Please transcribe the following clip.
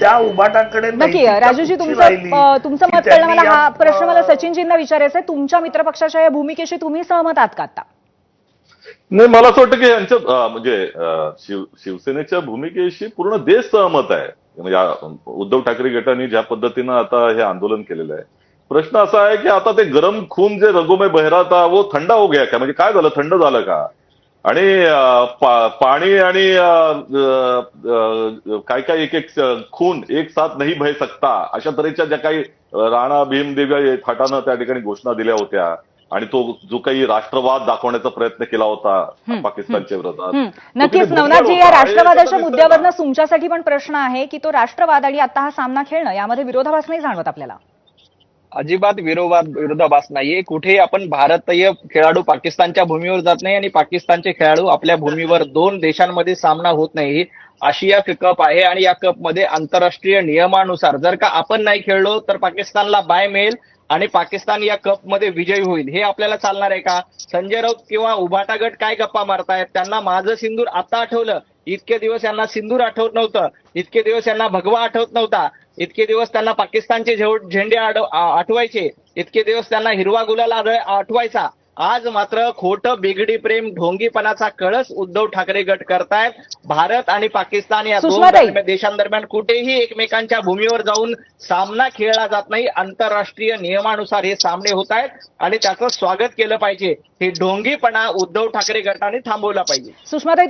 त्या उभाटाकडे नक्की राजूजी तुमचं तुमचं मत कळलं मला. हा प्रश्न मला सचिनजींना विचारायचा आहे. तुमच्या मित्रपक्षाच्या या भूमिकेशी तुम्ही सहमत आहात का आता? नाही मला असं वाटतं की यांच्या म्हणजे शिव शिवसेनेच्या भूमिकेशी पूर्ण देश सहमत आहे. म्हणजे उद्धव ठाकरे गटाने ज्या पद्धतीनं आता हे आंदोलन केलेलं आहे. प्रश्न असा आहे की आता ते गरम खून जे रगो में बह रहा था वो थंडा हो गया का म्हणजे काय झालं? थंड झालं का? आणि पाणी आणि काय काय एक एक खून एक साथ नाही बह सकता अशा तऱ्हेच्या ज्या काही राणा भीमदेव्या थाटानं त्या ठिकाणी घोषणा दिल्या होत्या आणि तो जो काही राष्ट्रवाद दाखवण्याचा प्रयत्न केला होता पाकिस्तानच्या विरोधात. नक्कीच नवनाथजी या राष्ट्रवादाच्या मुद्द्यावरनं. तुमच्यासाठी पण प्रश्न आहे की तो राष्ट्रवाद आणि आता हा सामना खेळणं यामध्ये विरोधाभास नाही जाणवत आपल्याला? अजिबात विरोधात विरोधाभास नाहीये. कुठेही आपण भारतीय खेळाडू पाकिस्तानच्या भूमीवर जात नाही आणि पाकिस्तानचे खेळाडू आपल्या भूमीवर दोन देशांमध्ये सामना होत नाही. आशिया कप आहे आणि या कपमध्ये आंतरराष्ट्रीय नियमानुसार जर का आपण नाही खेळलो तर पाकिस्तानला बाय मिळेल आणि पाकिस्तान या कपमध्ये विजयी होईल. हे आपल्याला चालणार आहे का? संजय राऊत किंवा उभाटा गट काय गप्पा मारतायत? त्यांना माझं सिंदूर आता आठवलं. इतके दिवस यांना सिंदूर आठवत नव्हतं. इतके दिवस यांना भगवा आठवत नव्हता. इतके दिवस त्यांना पाकिस्तानचे झेंडे आठवायचे. इतके दिवस त्यांना हिरवा गुलाल आठवायचा. आज मात्र खोटं बिगडी प्रेम ढोंगीपणाचा कळस उद्धव ठाकरे गट करतायत. भारत आणि पाकिस्तान या दोन देशांदरम्यान कुठेही एकमेकांच्या भूमीवर जाऊन सामना खेळला जात नाही. आंतरराष्ट्रीय नियमानुसार हे सामने होत आहेत आणि त्याचं स्वागत केलं पाहिजे. हे ढोंगीपणा उद्धव ठाकरे गटाने थांबवला पाहिजे. सुषमाताई